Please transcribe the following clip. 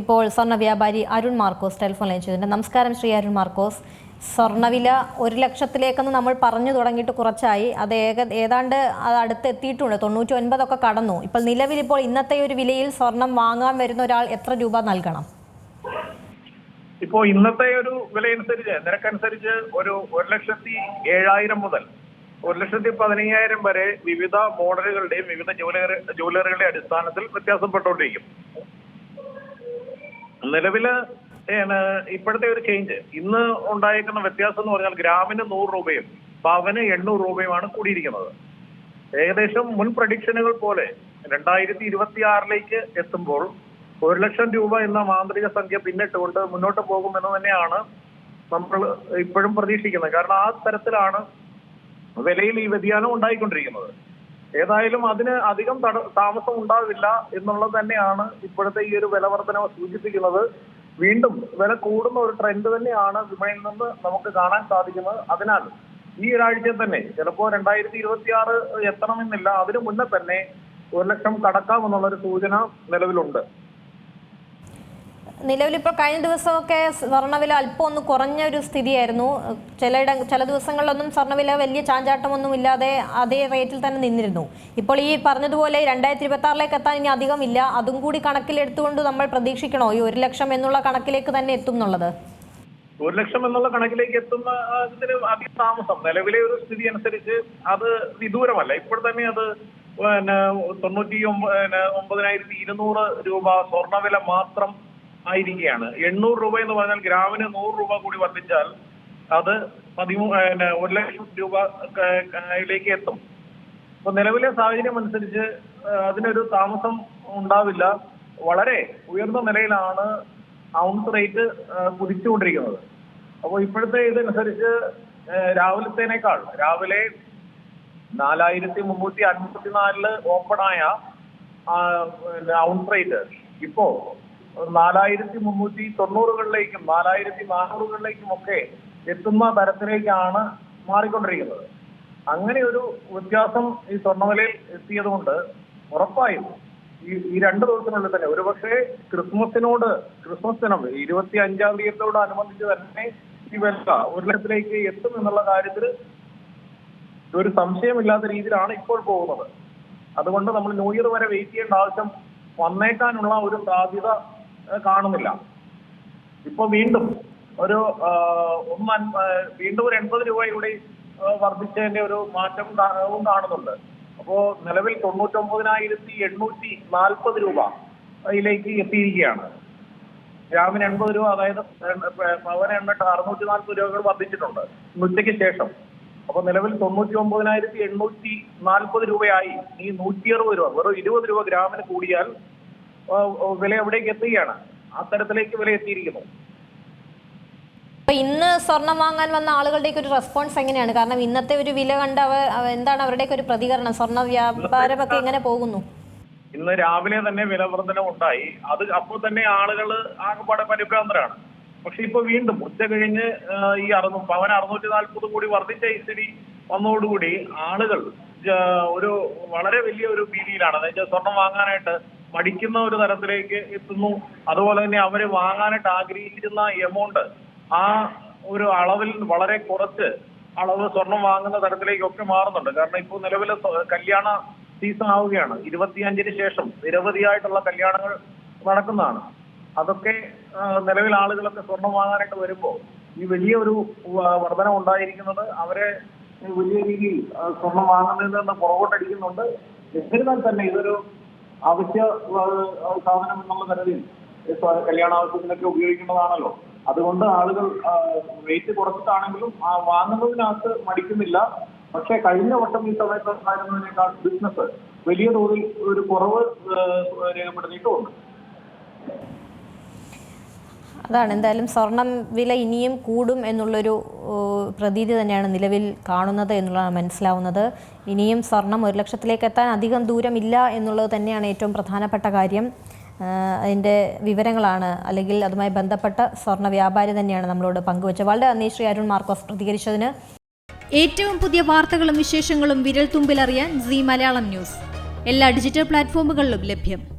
ഇപ്പോൾ സ്വർണ വ്യാപാരി അരുൺ മാർക്കോസ് ടെലിഫോൺ ലൈൻ ചെയ്തിട്ടുണ്ട്. നമസ്കാരം ശ്രീ അരുൺ മാർക്കോസ്. സ്വർണവില ഒരു ലക്ഷത്തിലേക്കെന്ന് നമ്മൾ പറഞ്ഞു തുടങ്ങിയിട്ട് കുറച്ചായി. അത് ഏക ഏതാണ്ട് അത് അടുത്ത് എത്തിയിട്ടുണ്ട് തൊണ്ണൂറ്റി ഒൻപതൊക്കെ കടന്നു. ഇപ്പോൾ നിലവിൽ ഇപ്പോൾ ഇന്നത്തെ ഒരു വിലയിൽ സ്വർണം വാങ്ങാൻ വരുന്ന ഒരാൾ എത്ര രൂപ നൽകണം? ഇപ്പോ ഇന്നത്തെ ഒരു വിലയനുസരിച്ച് നിരക്കനുസരിച്ച് ഒരു ഒരു ലക്ഷത്തി ഏഴായിരം മുതൽ ഒരു ലക്ഷത്തി പതിനയ്യായിരം വരെ വിവിധ മോഡലുകളുടെയും വിവിധ ജ്വല്ലറി ജ്വല്ലറികളുടെ അടിസ്ഥാനത്തിൽ വ്യത്യാസപ്പെട്ടുകൊണ്ടിരിക്കും. നിലവിൽ ഇപ്പോഴത്തെ ഒരു ചേഞ്ച് ഇന്ന് ഉണ്ടായിരിക്കുന്ന വ്യത്യാസം എന്ന് പറഞ്ഞാൽ ഗ്രാമിന് നൂറ് രൂപയും പവന് എണ്ണൂറ് രൂപയുമാണ് കൂടിയിരിക്കുന്നത്. ഏകദേശം മുൻ പ്രഡിക്ഷനുകൾ പോലെ രണ്ടായിരത്തി ഇരുപത്തി ആറിലേക്ക് എത്തുമ്പോൾ ഒരു ലക്ഷം രൂപ എന്ന മാന്ത്രിക സംഖ്യ പിന്നിട്ടുകൊണ്ട് മുന്നോട്ട് പോകുമെന്ന് തന്നെയാണ് നമ്മൾ ഇപ്പോഴും പ്രതീക്ഷിക്കുന്നത്. കാരണം ആ തരത്തിലാണ് വിലയിൽ ഈ വ്യതിയാനം ഉണ്ടായിക്കൊണ്ടിരിക്കുന്നത്. ഏതായാലും അതിന് അധികം താമസം ഉണ്ടാവില്ല എന്നുള്ളത് തന്നെയാണ് ഇപ്പോഴത്തെ ഈ ഒരു വില സൂചിപ്പിക്കുന്നത്. വീണ്ടും വില കൂടുന്ന ഒരു ട്രെൻഡ് തന്നെയാണ് വിപണിയിൽ നിന്ന് നമുക്ക് കാണാൻ സാധിക്കുന്നത്. അതിനാൽ ഈ ഒരാഴ്ച തന്നെ ചിലപ്പോ രണ്ടായിരത്തി ഇരുപത്തി ആറ് എത്തണമെന്നില്ല. അതിനു മുന്നേ തന്നെ ഒരു ലക്ഷം കടക്കാം ഒരു സൂചന നിലവിലുണ്ട്. നിലവിൽ ഇപ്പോൾ കഴിഞ്ഞ ദിവസമൊക്കെ സ്വർണവില അല്പം ഒന്ന് കുറഞ്ഞ ഒരു സ്ഥിതിയായിരുന്നു. ചിലയിട ചില ദിവസങ്ങളിലൊന്നും സ്വർണവില വലിയ ചാഞ്ചാട്ടമൊന്നും ഇല്ലാതെ അതേ റേറ്റിൽ തന്നെ നിന്നിരുന്നു. ഇപ്പോൾ ഈ പറഞ്ഞതുപോലെ രണ്ടായിരത്തി ഇരുപത്തി ആറിലേക്ക് എത്താൻ ഇനി അധികമില്ല. അതും കൂടി കണക്കിലെടുത്തുകൊണ്ട് നമ്മൾ പ്രതീക്ഷിക്കണോ ഈ ഒരു ലക്ഷം എന്നുള്ള കണക്കിലേക്ക് തന്നെ എത്തും എന്നുള്ളത്? ഒരു ലക്ഷം എന്നുള്ള കണക്കിലേക്ക് എത്തുന്ന അതിന് അധികം താമസം. നിലവിലെ ഒരു സ്ഥിതി അനുസരിച്ച് അത് വിദൂരമല്ല. ഇപ്പോൾ തന്നെ അത് പിന്നെ തൊണ്ണൂറ്റി ഒമ്പതിനായിരത്തി ഇരുന്നൂറ് രൂപ സ്വർണവില മാത്രം ആയിരിക്കുകയാണ്. എണ്ണൂറ് രൂപ എന്ന് പറഞ്ഞാൽ ഗ്രാമിന് നൂറ് രൂപ കൂടി വർദ്ധിച്ചാൽ അത് പതിമൂ ഒരു ലക്ഷം രൂപ ക- ക- എത്തും. അപ്പൊ നിലവിലെ സാഹചര്യം അനുസരിച്ച് അതിനൊരു താമസം ഉണ്ടാവില്ല. വളരെ ഉയർന്ന നിലയിലാണ് ഔൺസ് റേറ്റ് കുതിച്ചുകൊണ്ടിരിക്കുന്നത്. അപ്പോൾ ഇപ്പോഴത്തെ ഇതനുസരിച്ച് രാവിലത്തേനേക്കാൾ രാവിലെ നാലായിരത്തി മുന്നൂറ്റി അൻപത്തിനാലിൽ ഓപ്പണായ ഔൺസ് റേറ്റ് ഇപ്പോ നാലായിരത്തി മുന്നൂറ്റി തൊണ്ണൂറുകളിലേക്കും നാലായിരത്തി നാനൂറുകളിലേക്കും ഒക്കെ എത്തുന്ന തരത്തിലേക്കാണ് മാറിക്കൊണ്ടിരിക്കുന്നത്. അങ്ങനെ ഒരു വ്യത്യാസം ഈ സ്വർണവിലയിൽ എത്തിയതുകൊണ്ട് ഉറപ്പായും ഈ ഈ രണ്ട് ദിവസത്തിനുള്ളിൽ തന്നെ ഒരുപക്ഷെ ക്രിസ്മസിനോട് ക്രിസ്മസ് ദിനം ഇരുപത്തി അഞ്ചാം തീയതിയോട് അനുബന്ധിച്ച് തന്നെ ഈ വില ഒരു ലക്ഷത്തിലേക്ക് എത്തും എന്നുള്ള കാര്യത്തിൽ ഒരു സംശയമില്ലാത്ത രീതിയിലാണ് ഇപ്പോൾ പോകുന്നത്. അതുകൊണ്ട് നമ്മൾ ന്യൂ ഇയർ വരെ വെയിറ്റ് ചെയ്യേണ്ട ആവശ്യം വന്നേക്കാനുള്ള ഒരു സാധ്യത കാണുന്നില്ല. ഇപ്പൊ വീണ്ടും ഒരു ഒന്ന് വീണ്ടും ഒരു എൺപത് രൂപ കൂടി വർദ്ധിച്ചതിന്റെ ഒരു മാറ്റം കാണുന്നുണ്ട്. അപ്പോ നിലവിൽ തൊണ്ണൂറ്റൊമ്പതിനായിരത്തി എണ്ണൂറ്റി നാൽപ്പത് രൂപ യിലേക്ക് എത്തിയിരിക്കുകയാണ്. ഗ്രാമിന് എൺപത് രൂപ അതായത് പവന് എണ്ണിട്ട് അറുന്നൂറ്റി നാൽപ്പത് രൂപകൾ വർദ്ധിച്ചിട്ടുണ്ട് ഉച്ചയ്ക്ക് ശേഷം. അപ്പൊ നിലവിൽ തൊണ്ണൂറ്റി ഒമ്പതിനായിരത്തി എണ്ണൂറ്റി നാൽപ്പത് രൂപയായി. ഈ നൂറ്റി അറുപത് രൂപ വെറും ഇരുപത് രൂപ ഗ്രാമിന് കൂടിയാൽ വില എവിടേക്ക് എത്തുകയാണ്. അത്തരത്തിലേക്ക് വില എത്തിയിരിക്കുന്നു. ഇന്ന് സ്വർണം വാങ്ങാൻ വന്ന ആളുകളുടെയൊക്കെ ഒരു റെസ്പോൺസ് എങ്ങനെയാണ്? കാരണം ഇന്നത്തെ ഒരു വില കണ്ട് അവർ അവ- എന്താണ് അവരുടെയൊക്കെ ഒരു പ്രതികരണം? സ്വർണ വ്യാപാരമൊക്കെ എങ്ങനെ പോകുന്നു? ഇന്ന് രാവിലെ തന്നെ വില വർധനം ഉണ്ടായി. അത് അപ്പോൾ തന്നെ ആളുകൾ ആകെപ്പാടെ പരിഭ്രാന്തരാണ്. പക്ഷെ ഇപ്പൊ വീണ്ടും ഉച്ച കഴിഞ്ഞ് ഈ അറുന്നൂ പവൻ അറുന്നൂറ്റി നാൽപ്പത് കോടി വർദ്ധിച്ച ഈ സ്ഥിതി വന്നതോടുകൂടി ആളുകൾ ഒരു വളരെ വലിയ ഒരു ഭീതിയിലാണ്. അതായത് സ്വർണം വാങ്ങാനായിട്ട് മടിക്കുന്ന ഒരു തരത്തിലേക്ക് എത്തുന്നു. അതുപോലെ തന്നെ അവർ വാങ്ങാനായിട്ട് ആഗ്രഹിച്ചിരുന്ന എമൗണ്ട് ആ ഒരു അളവിൽ വളരെ കുറച്ച് അളവ് സ്വർണം വാങ്ങുന്ന തരത്തിലേക്കൊക്കെ മാറുന്നുണ്ട്. കാരണം ഇപ്പോൾ നിലവിലെ കല്യാണ സീസൺ ആവുകയാണ്. ഇരുപത്തിയഞ്ചിന് ശേഷം നിരവധിയായിട്ടുള്ള കല്യാണങ്ങൾ നടക്കുന്നതാണ്. അതൊക്കെ നിലവിൽ ആളുകളൊക്കെ സ്വർണം വാങ്ങാനായിട്ട് വരുമ്പോൾ ഈ വലിയ ഒരു വർധന ഉണ്ടായിരിക്കുന്നത് അവരെ വലിയ രീതിയിൽ സ്വർണം വാങ്ങുന്നതിൽ നിന്ന് പുറകോട്ടടിക്കുന്നുണ്ട്. എന്നിരുന്നാൽ തന്നെ ഇതൊരു അവശ്യ സാധനം എന്നുള്ള ഇപ്പൊ കല്യാണ ആവശ്യത്തിനൊക്കെ ഉപയോഗിക്കേണ്ടതാണല്ലോ അതുകൊണ്ട് ആളുകൾ വെയിറ്റ് കുറച്ചിട്ടാണെങ്കിലും ആ വാങ്ങുന്നതിനകത്ത് മടിക്കുന്നില്ല. പക്ഷെ കഴിഞ്ഞ വട്ടം ഈ സമയത്ത് ഉണ്ടായിരുന്നതിനേക്കാൾ ബിസിനസ് വലിയ തോതിൽ ഒരു കുറവ് രേഖപ്പെടുത്തിയിട്ടുണ്ട്. അതാണ്. എന്തായാലും സ്വർണം വില ഇനിയും കൂടും എന്നുള്ളൊരു പ്രതീതി തന്നെയാണ് നിലവിൽ കാണുന്നത് എന്നുള്ളതാണ് മനസ്സിലാവുന്നത്. ഇനിയും സ്വർണം ഒരു ലക്ഷത്തിലേക്ക് എത്താൻ അധികം ദൂരമില്ല എന്നുള്ളത് തന്നെയാണ് ഏറ്റവും പ്രധാനപ്പെട്ട കാര്യം. അതിന്റെ വിവരങ്ങളാണ്. അല്ലെങ്കിൽ അതുമായി ബന്ധപ്പെട്ട സ്വർണ വ്യാപാരി തന്നെയാണ് നമ്മളോട് പങ്കുവച്ചത്. വളരെ നന്ദി ശ്രീ അരുൺ മാർക്കോസ് പ്രതികരിച്ചതിന്. ഏറ്റവും പുതിയ വാർത്തകളും വിശേഷങ്ങളും വിരൽ തുമ്പിലറിയാൻ സി മലയാളം ന്യൂസ്. എല്ലാ ഡിജിറ്റൽ പ്ലാറ്റ്ഫോമുകളിലും ലഭ്യം.